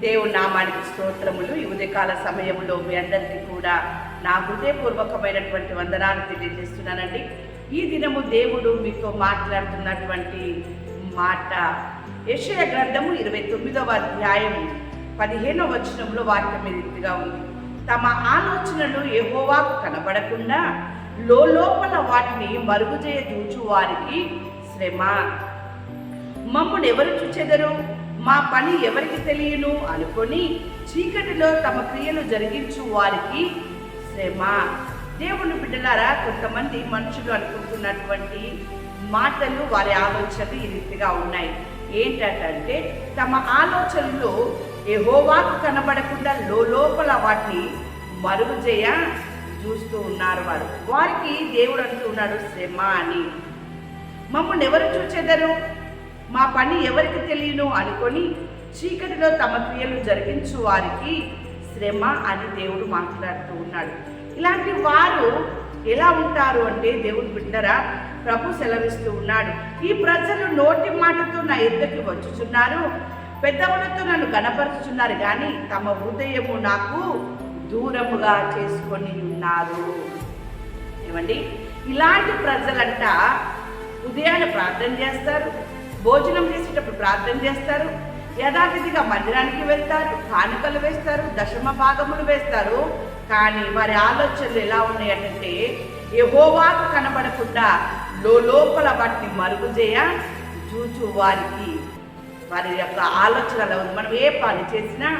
దేవుని నామానికి స్తోత్రములు. ఈ ఉదయకాల సమయంలో మీ అందరికీ కూడా నా హృదయపూర్వకమైనటువంటి వందనాలు తెలియజేస్తున్నానండి. ఈ దినము దేవుడు మీతో మాట్లాడుతున్నటువంటి మాట. యశయ గ్రంథము ఇరవై తొమ్మిదవ అధ్యాయం పదిహేనవ వచనంలో వాక్యం ఈ రీతిగా ఉంది. తమ ఆలోచనలు ఏహోవాకు కనబడకుండా లోపల వాటిని మరుగుజేయ చూచు వారికి శ్రమ. మమ్మును ఎవరు చూచెదరు? మా పని ఎవరికి తెలియను అనుకొని చీకటిలో తమ క్రియలు జరిగించు వారికి శ్రమ. దేవుని బిడ్డలారా కొంతమంది మనుషులు అనుకుంటున్నటువంటి మాటలు వారి ఆలోచనలు ఈ రీతిగా ఉన్నాయి. ఏంటంటే తమ ఆలోచనలు ఎహోవాకు కనబడకుండా లోపల వాటిని మరుగు చేయ చూస్తూ ఉన్నారు వారు. వారికి దేవుడు అంటున్నాడు శ్రమ అని. మమ్మల్ని ఎవరు చూచెదరు? మా పని ఎవరికి తెలియను అనుకొని చీకటిలో తమ క్రియలు జరిగించు వారికి శ్రమ అని దేవుడు మాట్లాడుతూ ఉన్నాడు. ఇలాంటి వారు ఎలా ఉంటారు అంటే దేవుడు బిడ్డరా ప్రభు సెలవిస్తూ ఉన్నాడు. ఈ ప్రజలు నోటి మాటతో నా ఎద్దకి వచ్చుచున్నారు పెద్దవులతో నన్ను కనపరుచుచున్నారు కానీ తమ హృదయము నాకు దూరముగా చేసుకొని ఉన్నారు. ఏమండి? ఇలాంటి ప్రజలంట ఉదయాన్నే ప్రార్థన చేస్తారు భోజనం చేసేటప్పుడు ప్రార్థన చేస్తారు. యథావిధిగా మందిరానికి వెళ్తారు కానుకలు వేస్తారు దశమ భాగములు వేస్తారు. కానీ వారి ఆలోచనలు ఎలా ఉన్నాయంటే యెహోవాకు కనబడకుండా లోపల వాటిని మరుగు చేయ చూచు వారికి. వారి యొక్క ఆలోచన ఉంది మనం ఏ పని చేసినా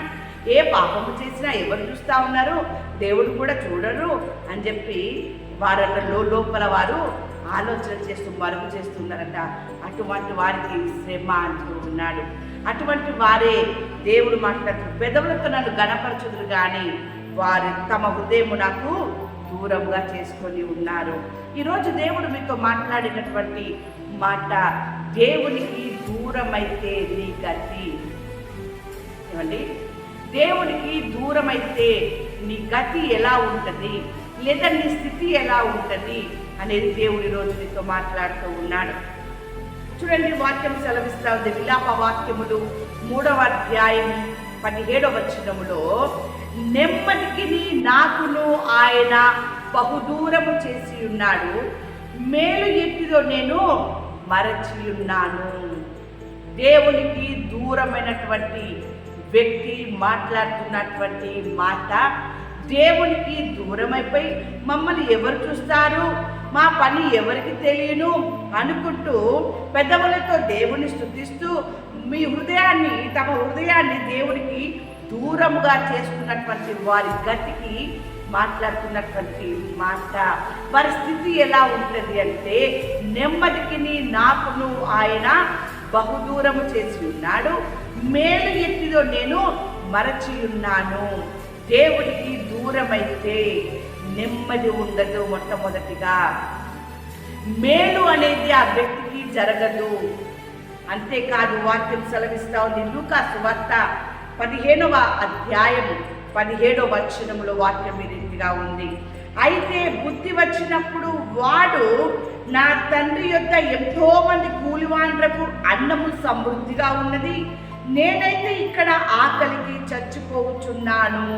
ఏ పాపము చేసినా ఎవరు చూస్తూ ఉన్నారు? దేవుడు కూడా చూడరు అని చెప్పి వారంట లోపల వారు ఆలోచన చేస్తూ మరుగు చేస్తున్నారంట అటువంటి వారికి శ్రమ అంటూ ఉన్నాడు. అటువంటి వారే దేవుడు మాట్లాడుతూ పెదవులతో నన్ను గణపరచుదురు కానీ వారు తమ హృదయము నాకు దూరంగా చేసుకొని ఉన్నారు. ఈరోజు దేవుడు మీతో మాట్లాడినటువంటి మాట దేవునికి దూరమైతే నీ గతి. ఏమండి? దేవునికి దూరమైతే నీ గతి ఎలా ఉంటుంది? లేదా నీ స్థితి ఎలా ఉంటుంది? అనేది దేవుడు ఈరోజు నీతో మాట్లాడుతూ ఉన్నాడు. చూడండి వాక్యం సెలవిస్తా ఉంది. విలాప వాక్యములు మూడవ అధ్యాయం పదిహేడవ వచనములో నెమ్మదికి నాకును ఆయన బహుదూరము చేసి ఉన్నాడు. మేలు ఎట్టిదో నేను మరచి ఉన్నాను. దేవునికి దూరమైనటువంటి వ్యక్తి మాట్లాడుతున్నటువంటి మాట దేవునికి దూరమైపోయి మమ్మల్ని ఎవరు చూస్తారు? మా పని ఎవరికి తెలియను? అనుకుంటూ పెద్దవులతో దేవుని స్థుతిస్తూ మీ హృదయాన్ని తమ హృదయాన్ని దేవునికి దూరముగా చేసుకున్నటువంటి వారి గతికి మాట్లాడుతున్నటువంటి మాట. పరిస్థితి ఎలా ఉంటుంది అంటే నెమ్మదికి నాకును ఆయన బహుదూరము చేసి ఉన్నాడు. మేలు ఎత్తిదో నేను మరచి ఉన్నాను దేవుడికి దూరమైతే నెమ్మది ఉండదు మొట్టమొదటిగా. మేలు అనేది ఆ వ్యక్తికి జరగదు. అంతేకాదు వాక్యం సెలవిస్తా ఉంది. లూకాసు వార్త పదిహేనవ అధ్యాయం పదిహేడవ వచనంలో వాక్యం ఈ రీతిగా ఉంది. అయితే బుద్ధి వచ్చినప్పుడు వాడు నా తండ్రి యొక్క ఎంతో మంది కూలివాండ్రకు అన్నము సమృద్ధిగా ఉన్నది. నేనైతే ఇక్కడ ఆకలికి చచ్చిపోవచ్చున్నాను.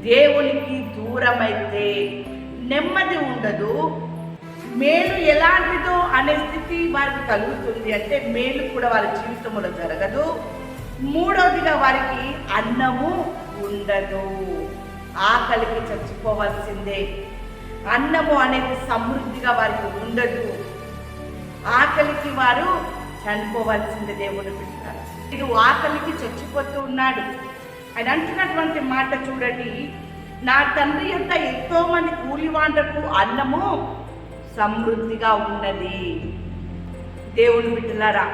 దేవునికి దూరమైతే నెమ్మది ఉండదు. మేలు ఎలాంటిదో అనే స్థితి వారికి కలుగుతుంది. అంటే మేలు కూడా వారి జీవితంలో జరగదు. మూడవదిగా వారికి అన్నము ఉండదు. ఆకలికి చచ్చిపోవాల్సిందే. అన్నము అనేది సమృద్ధిగా వారికి ఉండదు. ఆకలికి వారు చనిపోవాల్సిందే దేవుడు పెట్టారు ఇది ఆకలికి చచ్చిపోతూ ఉన్నాడు. ఆయన అంటున్నటువంటి మాట చూడండి. నా తండ్రి యొక్క ఎంతో మంది కూలివాండకు అన్నము సమృద్ధిగా ఉన్నది. దేవుని బిడ్డలారా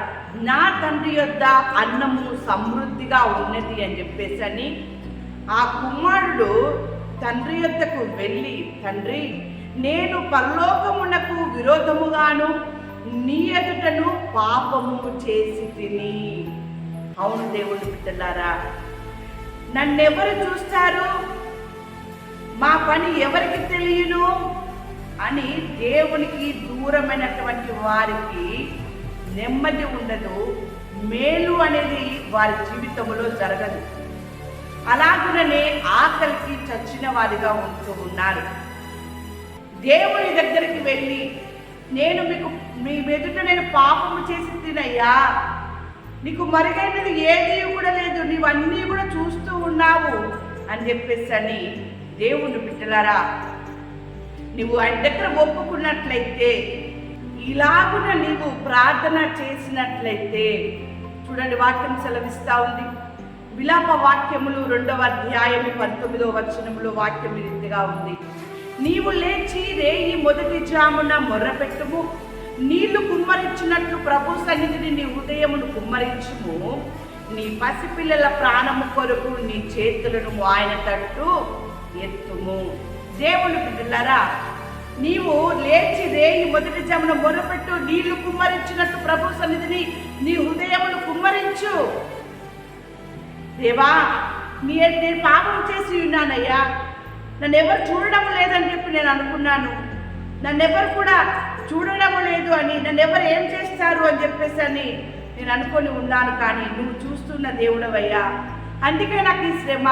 నా తండ్రి యొద్ద అన్నము సమృద్ధిగా ఉన్నది అని చెప్పేసి అని ఆ కుమారుడు తండ్రి యొద్దకు వెళ్ళి తండ్రి నేను పరలోకమునకు విరోధముగాను నీ ఎదుటను పాపము చేసి తిని. అవును దేవుడు బిడ్డలారా నన్నెవరు చూస్తారు? మా పని ఎవరికి తెలియను? అని దేవునికి దూరమైనటువంటి వారికి నెమ్మది ఉండదు మేలు అనేది వారి జీవితంలో జరగదు. అలాగుననే ఆకలికి చచ్చిన వారిగా ఉంటూ ఉన్నారు. దేవుని దగ్గరికి వెళ్ళి నేను మీకు మీ ఎదుట నేను పాపము చేసి తినయ్యా. నీకు మరుగైనది ఏది కూడా లేదు నీవన్నీ కూడా చూస్తూ ఉన్నావు అని చెప్పేసి అని దేవుని బిడ్డలారా నువ్వు ఆయన దగ్గర ఒప్పుకున్నట్లయితే ఇలాగున నీవు ప్రార్థన చేసినట్లయితే చూడండి వాక్యం సెలవిస్తా ఉంది. విలాప వాక్యములు రెండవ అధ్యాయం పంతొమ్మిదవ వచనములో వాక్యం ఈ రీతిగా ఉంది. నీవు లేచి రేయి మొదటి జామున మొర్రపెట్టుము. నీళ్ళు కుమ్మరించినట్లు ప్రభు సన్నిధిని నీ హృదయమును కుమ్మరించుము. నీ పసిపిల్లల ప్రాణము కొరకు నీ చేతులను ఆయన తట్టు ఎత్తుము. దేవుని బిడ్డలారా నీవు లేచి రేయి మొదటి జమున మొరపెట్టు నీళ్ళు కుమ్మరించినట్టు ప్రభు సన్నిధిని నీ హృదయమును కుమ్మరించు. దేవా నీ నేను పాపం చేసి ఉన్నానయ్యా. నన్ను ఎవరు చూడడం లేదని చెప్పి నేను అనుకున్నాను. నన్ను ఎవరు కూడా చూడడం లేదు అని నన్ను ఎవరు ఏం చేస్తారు అని చెప్పేసి అని నేను అనుకొని ఉన్నాను కానీ నువ్వు చూస్తున్న దేవుడవయ్యా. అందుకే నాకు ఈ శ్రమ.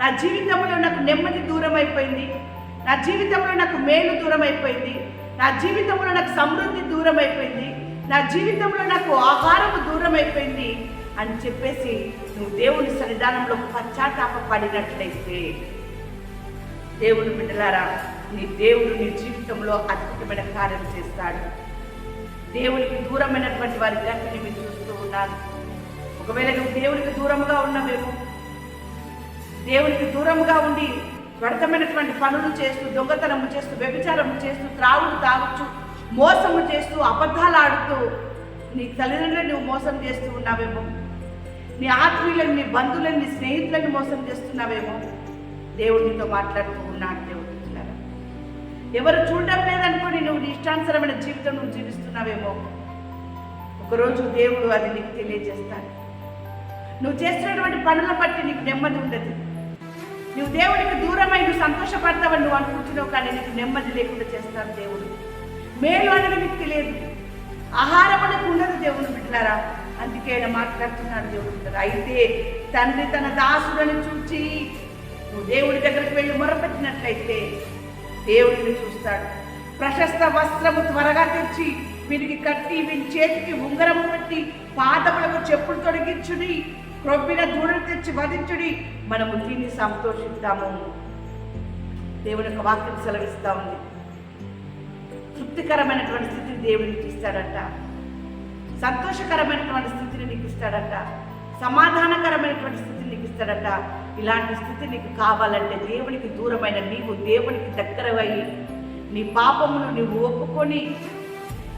నా జీవితంలో నాకు నెమ్మది దూరం అయిపోయింది నా జీవితంలో నాకు మేలు దూరం అయిపోయింది నా జీవితంలో నాకు సమృద్ధి దూరం అయిపోయింది నా జీవితంలో నాకు ఆహారము దూరం అయిపోయింది అని చెప్పేసి నువ్వు దేవుని సన్నిధానంలో పశ్చాత్తాప పడినట్లయితే దేవుని బిడ్డలారా నీ దేవుడు నీ జీవితంలో అద్భుతమైన కార్యం చేస్తాడు. దేవునికి దూరమైనటువంటి వారి గట్టిని మీరు చూస్తూ ఉన్నారు ఒకవేళ నువ్వు దేవునికి దూరంగా ఉన్నావేమో దేవునికి దూరంగా ఉండి వ్యర్థమైనటువంటి పనులు చేస్తూ దొంగతనము చేస్తూ వ్యభిచారము చేస్తూ త్రావులు తాగుచు మోసము చేస్తూ అబద్ధాలు ఆడుతూ నీ తల్లిదండ్రులను నువ్వు మోసం చేస్తూ ఉన్నావేమో? నీ ఆత్మీయులను నీ బంధువులను నీ స్నేహితులను మోసం చేస్తున్నావేమో? దేవుడితో మాట్లాడుతూ ఉన్నాడు దేవుడు. ఎవరు చూడడం లేదనుకోని నువ్వు నీ ఇష్టానుసరమైన జీవితం నువ్వు జీవిస్తున్నావేమో. ఒకరోజు దేవుడు అది నీకు తెలియజేస్తాడు. నువ్వు చేస్తున్నటువంటి పనులను బట్టి నీకు నెమ్మది ఉండదు. నువ్వు దేవుడికి దూరమై నువ్వు సంతోషపడతావని నువ్వు అనుకుంటున్నావు కానీ నీకు నెమ్మది లేకుండా చేస్తాడు దేవుడు. మేలు అనేది నీకు తెలియదు. ఆహారం అనేది ఉండదు దేవుడు బిడ్డలారా. అందుకే ఆయన మాట్లాడుతున్నాడు దేవుడు అయితే తండ్రి తన దాసులను చూచి నువ్వు దేవుడి దగ్గరికి వెళ్ళి మొరపెట్టినట్లయితే దేవుడిని చూస్తాడు. ప్రశస్త వస్త్రము త్వరగా తెచ్చి వీరికి కట్టి వీరి చేతికి ఉంగరము పెట్టి పాదములకు చెప్పులు తొడిగించుడి. క్రొబ్బిన దూడలు తెచ్చి వధించుడి. మనము తిని సంతోషిద్దాము. దేవుని యొక్క వాక్యం సెలవిస్తూ ఉంది. తృప్తికరమైనటువంటి స్థితిని దేవుడిని ఇస్తాడట. సంతోషకరమైనటువంటి స్థితిని నీకు ఇస్తాడట. సమాధానకరమైనటువంటి స్థితిని నీకు ఇస్తాడట. ఇలాంటి స్థితి నీకు కావాలంటే దేవునికి దూరమైన నీవు దేవునికి దగ్గరవై నీ పాపమును నీవు ఒప్పుకొని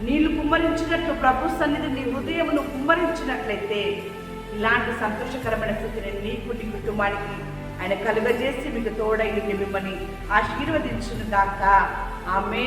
నీళ్ళు కుమ్మరించినట్లు ప్రభు సన్నిధి నీ హృదయమును కుమ్మరించినట్లయితే ఇలాంటి సంతోషకరమైన స్థితిని నీకు నీ కుటుంబానికి ఆయన కలుగజేసి మీకు తోడై మిమ్మల్ని ఆశీర్వదించును దాకా ఆమె